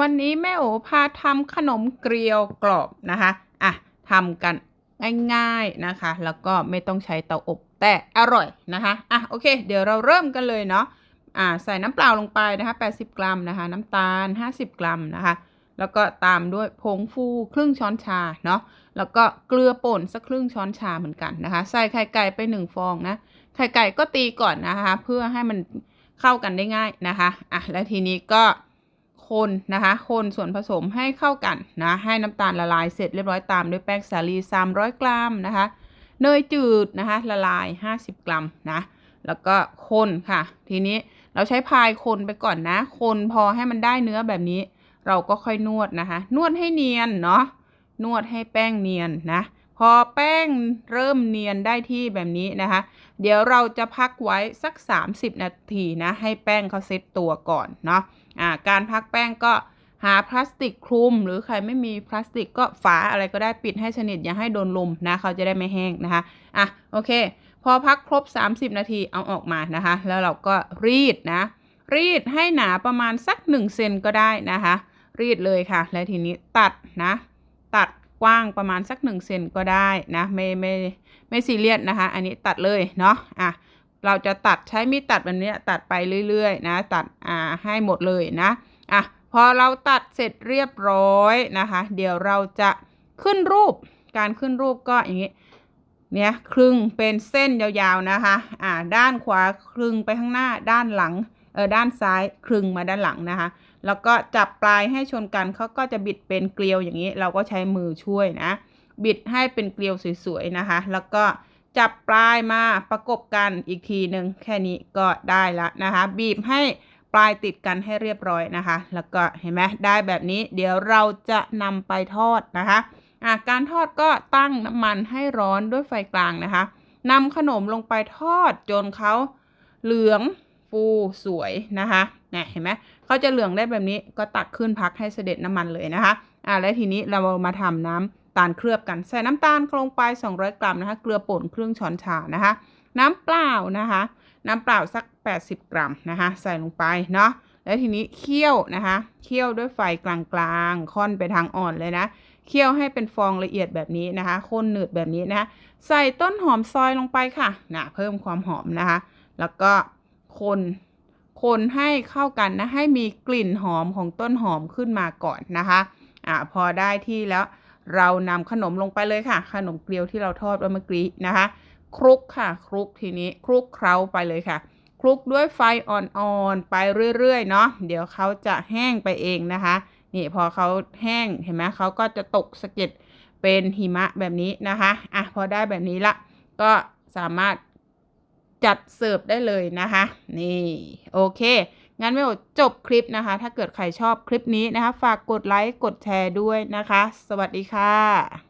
วันนี้แม่โอพาทำขนมเกลียวกรอบนะคะอะทำกันง่ายๆนะคะ แล้วก็ไม่ต้องใช้เตาอบแต่อร่อยนะคะอะโอเค เดี๋ยวเราเริ่มกันเลยเนาะอ่าใส่น้ำเปล่าลงไปนะคะ 80 กรัมนะคะ น้ำตาล 50 กรัมนะคะ แล้วก็ตามด้วยผงฟูครึ่งช้อนชาเนาะแล้วก็เกลือป่นสักครึ่งช้อนชาเหมือนกันนะคะ ใส่ไข่ไก่ไปหนึ่งฟองนะไข่ไก่ก็ตีก่อนนะคะ เพื่อให้มันเข้ากันได้ง่ายนะคะอะแล้วทีนี้ก็ คนนะคะ คนส่วนผสมให้เข้ากันนะ ให้น้ำตาลละลายเสร็จเรียบร้อยตามด้วยแป้งสาลี 300 กรัมนะคะ เนยจืดนะคะละลาย 50 กรัมนะ แล้วก็คนค่ะ ทีนี้เราใช้พายคนไปก่อนนะ คนพอให้มันได้เนื้อแบบนี้ เราก็ค่อยนวดนะคะ นวดให้เนียนเนาะ นวดให้แป้งเนียนนะ พอแป้งเริ่มเนียนได้ที่แบบนี้นะคะ เดี๋ยวเราจะพักไว้สัก 30 นาทีนะ ให้แป้งเขาเซ็ตตัวก่อนเนาะอ่าการพักแป้งก็หาพลาสติกคลุม หรือใครไม่มีพลาสติกก็ฝาอะไรก็ได้ปิดให้สนิทอย่าให้โดนลมนะเขาจะได้ไม่แห้งนะคะอะโอเค พอพักครบ 30 นาทีเอาออกมานะคะ แล้วเราก็รีดนะ รีดให้หนาประมาณสัก 1 เซนก็ได้นะคะ รีดเลยค่ะ แล้วทีนี้ตัดนะ ตัด กว้างประมาณสัก1เซนก็ได้นะไม่ไม่ไม่ซีเรียสนะคะ อันนี้ตัดเลยเนาะอะเราจะตัดใช้มีดตัดแบบนี้ตัดไปเรื่อยๆนะตัดอ่าให้หมดเลยนะอะพอเราตัดเสร็จเรียบร้อยนะคะ เดี๋ยวเราจะขึ้นรูปการขึ้นรูปก็อย่างนี้เนี่ยครึ่งเป็นเส้นยาวๆนะคะอ่าด้านขวาครึ่งไปข้างหน้าด้านหลัง ด้านซ้ายครึงมาด้านหลังนะคะ แล้วก็จับปลายให้ชนกันเขาก็จะบิดเป็นเกลียวอย่างนี้ เราก็ใช้มือช่วยนะ บิดให้เป็นเกลียวสวยๆนะคะ แล้วก็จับปลายมาประกบกันอีกทีหนึ่งแค่นี้ก็ได้ละนะคะ บีบให้ปลายติดกันให้เรียบร้อยนะคะ แล้วก็เห็นไหมได้แบบนี้ เดี๋ยวเราจะนำไปทอดนะคะะการทอดก็ตั้งน้ำมันให้ร้อนด้วยไฟกลางนะคะนำขนมลงไปทอดจนเขาเหลือง ฟูสวยนะคะเนี่ยเห็นไหมเขาจะเหลืองได้แบบนี้ก็ตักขึ้นพักให้เสด็จน้ำมันเลยนะคะอะแล้วทีนี้เรามาทำน้ำตาลเคลือบกันใส่น้ำตาลลงไป 200 กรัมนะคะ เกลือป่นครึ่งช้อนชานะคะ น้ำเปล่านะคะ น้ำเปล่าสัก 80 กรัมนะคะ ใส่ลงไปเนาะแล้วทีนี้เคี่ยวนะคะเคี่ยวด้วยไฟกลางๆค่อนไปทางอ่อนเลยนะเคี่ยวให้เป็นฟองละเอียดแบบนี้นะคะข้นหนืดแบบนี้นะคะใส่ต้นหอมซอยลงไปค่ะนะเพิ่มความหอมนะคะ แล้วก็ คน คนให้เข้ากันนะ ให้มีกลิ่นหอมของต้นหอมขึ้นมาก่อนนะคะอ่าพอได้ที่แล้วเรานำขนมลงไปเลยค่ะ ขนมเกลียวที่เราทอดเมื่อกี้นะคะ คลุกค่ะคลุกทีนี้คลุกเคล้าไปเลยค่ะ คลุกด้วยไฟอ่อนๆไปเรื่อยๆเนาะเดี๋ยวเขาจะแห้งไปเองนะคะ นี่พอเขาแห้งเห็นไหมเขาก็จะตกสะเก็ดเป็นหิมะแบบนี้นะคะอะพอได้แบบนี้ละก็สามารถ จัดเสิร์ฟได้เลยนะคะ นี่โอเค งั้นไม่หมดจบคลิปนะคะ ถ้าเกิดใครชอบคลิปนี้นะคะ ฝากกดไลค์ กดแชร์ด้วยนะคะ สวัสดีค่ะ